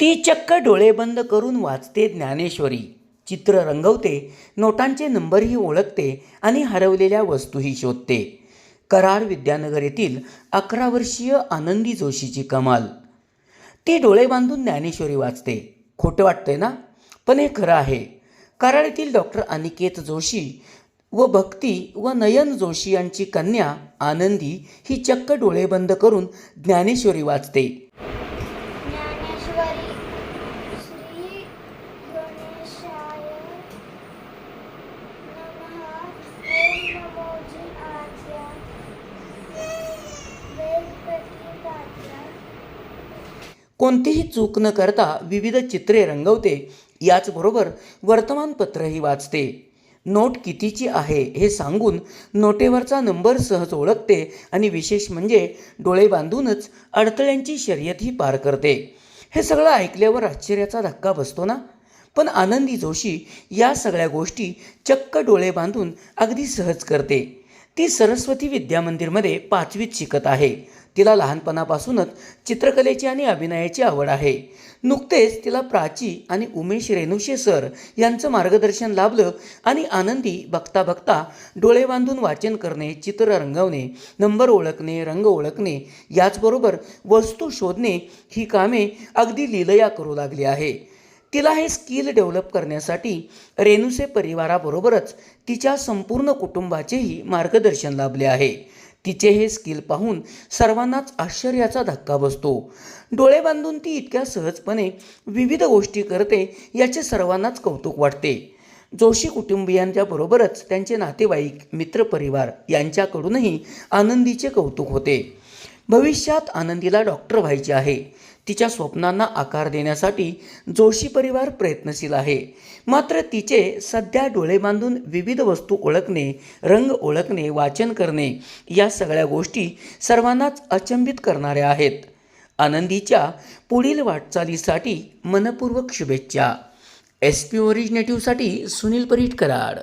ती चक्क डोळे बंद करून वाचते ज्ञानेश्वरी. चित्र रंगवते नोटांचे नंबरही ओळखते आणि हरवलेल्या वस्तूही शोधते. कराड विद्यानगर येथील अकरा वर्षीय आनंदी जोशीची कमाल. ती डोळे बांधून ज्ञानेश्वरी वाचते. खोटं वाटतंय ना? पण हे खरं आहे. कराड येथील डॉक्टर अनिकेत जोशी व भक्ती व नयन जोशी यांची कन्या आनंदी ही चक्क डोळे बंद करून ज्ञानेश्वरी वाचते. कोणतीही चूक न करता विविध चित्रे रंगवते याचबरोबर वर्तमानपत्रही वाचते. नोट कितीची आहे हे सांगून नोटेवरचा नंबर सहज ओळखते आणि विशेष म्हणजे डोळे बांधूनच अडथळ्यांची शर्यतही पार करते. हे सगळं ऐकल्यावर आश्चर्याचा धक्का बसतो ना? पण आनंदी जोशी या सगळ्या गोष्टी चक्क डोळे बांधून अगदी सहज करते. ती सरस्वती विद्यामंदिरमध्ये पाचवीत शिकत आहे. तिला लहानपणापासूनच चित्रकलेची आणि अभिनयाची आवड आहे. नुकतेच तिला प्राची आणि उमेश रेणुशे सर यांचं मार्गदर्शन लाभलं आणि आनंदी बघता बघता डोळे बांधून वाचन करणे चित्र रंगवणे नंबर ओळखणे रंग ओळखणे याचबरोबर वस्तू शोधणे ही कामे अगदी लीलया करू लागली आहे. तिला हे स्किल डेव्हलप करण्यासाठी रेणुसे परिवाराबरोबरच तिच्या संपूर्ण कुटुंबाचेही मार्गदर्शन लाभले आहे. तिचे हे स्किल पाहून सर्वांनाच आश्चर्याचा धक्का बसतो. डोळे बांधून ती इतक्या सहजपणे विविध गोष्टी करते याचे सर्वांनाच कौतुक वाटते. जोशी कुटुंबियांच्या बरोबरच त्यांचे नातेवाईक मित्रपरिवार यांच्याकडूनही आनंदीचे कौतुक होते. भविष्यात आनंदीला डॉक्टर व्हायचे आहे. तिच्या स्वप्नांना आकार देण्यासाठी जोशी परिवार प्रयत्नशील आहे. मात्र तिचे सध्या डोळे बांधून विविध वस्तू ओळखणे रंग ओळखणे वाचन करणे या सगळ्या गोष्टी सर्वांनाच अचंबित करणाऱ्या आहेत. आनंदीच्या पुढील वाटचालीसाठी मनपूर्वक शुभेच्छा. एस पी ओरिजिनेटिव्हसाठी सुनील परीट कराड